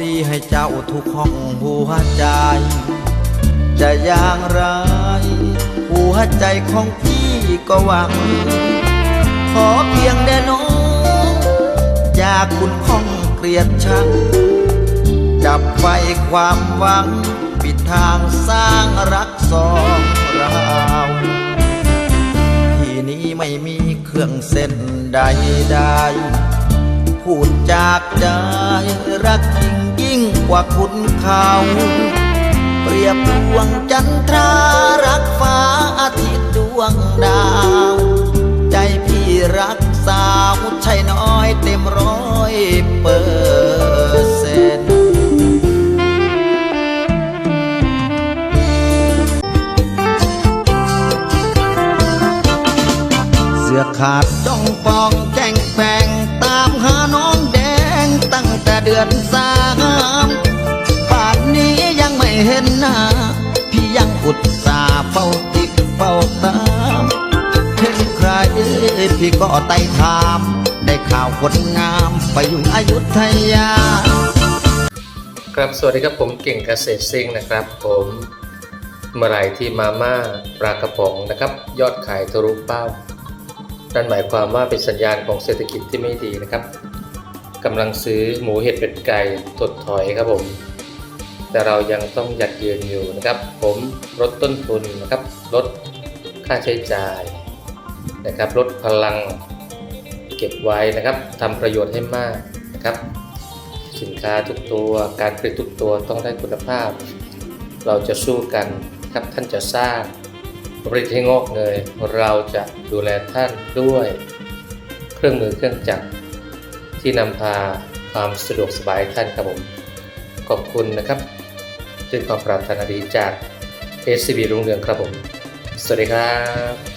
ลีให้เจ้าทุกห้องหัวใจ จะอย่างไร หัวใจของพี่ก็หวัง ขอเพียงได้น้องอย่าคุณข้องเกลียดชัง จับไฟความหวัง ปิดทางสร้างรักสองเราที่นี้ไม่มีเครื่องเส้นใดใดๆพูดจากใจรักยิ่งยิ่ง กว่าคุณเขา เปรียบดวงจันทรารักฟ้าอาทิตย์ดวงดาว ใจพี่รักสาวใช่น้อยเต็มร้อยเปอร์เซ็นต์เสื้อขาดจ้องปองแจ้ง อนสามป่านนี้ยังไม่เห็นหน้า พี่ยังอุตส่าห์เฝ้าติดเฝ้าตามเห็นใครพี่ก็ไต่ถาม ได้ข่าวคนงามไปอยู่อยุธยา ครับสวัสดีครับผมเก่งเกษตรซิ่งนะครับ ผมเมื่อไหร่ที่มาม่าปลากระป๋องนะครับ ยอดขายทะลุเป้านั่นหมายความว่าเป็นสัญญาณของเศรษฐกิจที่ไม่ดีนะครับ กำลังซื้อหมูเห็ดเป็ดไก่ถดถอยครับผม แต่เรายังต้องหยัดยืนอยู่นะครับ ผมลดต้นทุนนะครับลดค่าใช้จ่ายนะครับลดพลังเก็บไว้นะครับทำประโยชน์ให้มากนะครับ สินค้าทุกตัวการผลิตทุกตัวต้องได้คุณภาพ เราจะสู้กันครับท่านจะสร้างผลิตให้งอกเงยเราจะดูแลท่านด้วย เครื่องมือเครื่องจักร ที่นำพาความสะดวกสบายท่านครับผมขอบคุณนะครับจึงความปรารถนาดีจาก SCB รุ่งเรืองครับผม สวัสดีครับ